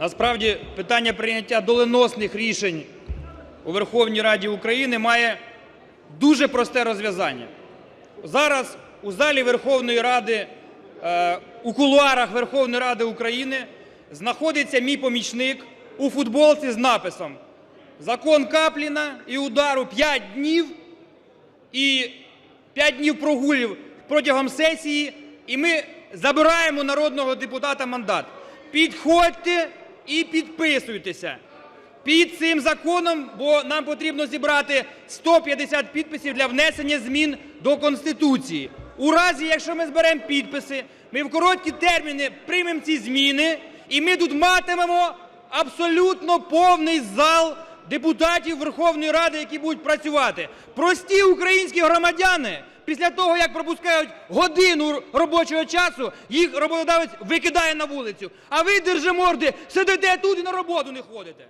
Насправді питання прийняття доленосних рішень у Верховній Раді України має дуже просте розв'язання. Зараз у залі Верховної Ради, е, у кулуарах Верховної Ради України знаходиться мій помічник у футболці з написом "Закон Капліна і удару 5 днів і 5 днів прогулів протягом сесії, і ми забираємо народного депутата мандат. Підходьте і підписуйтеся під цим законом, бо нам потрібно зібрати 150 підписів для внесення змін до Конституції. У разі, якщо ми зберемо підписи, ми в короткі терміни приймемо ці зміни, і ми тут матимемо абсолютно повний зал депутатів Верховної Ради, які будуть працювати. Прості українські громадяни після того, як пропускають годину робочого часу, їх роботодавець викидає на вулицю. А ви, держиморди, сидите тут і на роботу не ходите.